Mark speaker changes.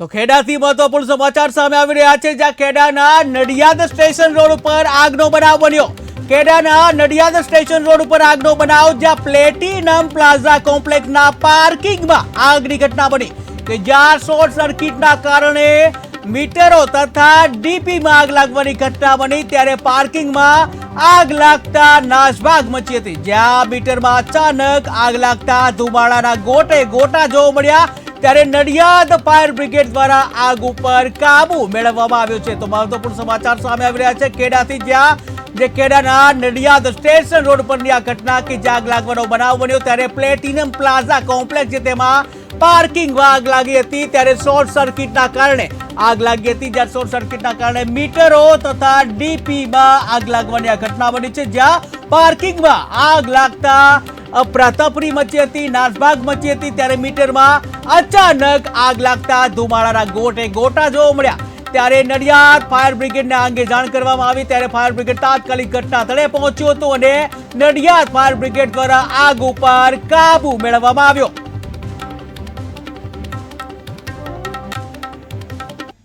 Speaker 1: તો ખેડાથી મહત્વપૂર્ણ સમાચાર સામે આવી રહ્યા છે, જ્યાં ખેડાના નડિયાદ સ્ટેશન રોડ ઉપર આગનો બનાવ બન્યો. ખેડાના નડિયાદ સ્ટેશન રોડ ઉપર આગનો બનાવ, જ્યાં પ્લેટિનમ પ્લાઝા કોમ્પ્લેક્સના પાર્કિંગમાં આગની ઘટના બની કે જ્યાં શોર્ટ સર્કિટના કારણે મીટરો તથા ડીપીમાં આગ લાગવાની ઘટના બની. ત્યારે પાર્કિંગમાં આગ લાગતા નાશભાગ મચી હતી, જ્યાં મીટરમાં અચાનક આગ લાગતા ધુમાડાના ગોટે ગોટા જોવા મળ્યા. ત્યારે નડિયાદ ફાયર બ્રિગેડ દ્વારા આગ ઉપર કાબુ મેળવવામાં આવ્યો છે. તો મહત્વપૂર્ણ સમાચાર સામે આવી રહ્યા છે. ખેડાથી જ્યાં, જે ખેડાના નડિયાદ સ્ટેશન રોડ પરની આ ઘટના કે જાગ લાગવાનો બનાવ બન્યો ત્યારે પ્લેટિનમ પ્લાઝા કોમ્પ્લેક્સ છે તેમાં પાર્કિંગમાં આગ લાગી હતી ત્યારે શોર્ટ સર્કિટના કારણે આગ લાગી હતી. જ્યાં શોર્ટ સર્કિટના કારણે મીટરો તથા ડીપીમાં આગ લાગવાની આ ઘટના બની છે. જ્યાં પાર્કિંગમાં આગ લાગતા અફરાતફરી મચી હતી, નાસભાગ મચી હતી, ત્યારે મીટરમાં અચાનક આગ લાગતા ધુમાડાના ગોટે ગોટા જોવા મળ્યા. ત્યારે નડિયાદ ફાયર બ્રિગેડને આ અંગે જાણ કરવામાં આવી. ત્યારે ફાયર બ્રિગેડ તાત્કાલિક ઘટના સ્થળે પહોંચ્યું હતું અને નડિયાદ ફાયર બ્રિગેડ દ્વારા આગ ઉપર કાબુ મેળવવામાં આવ્યો.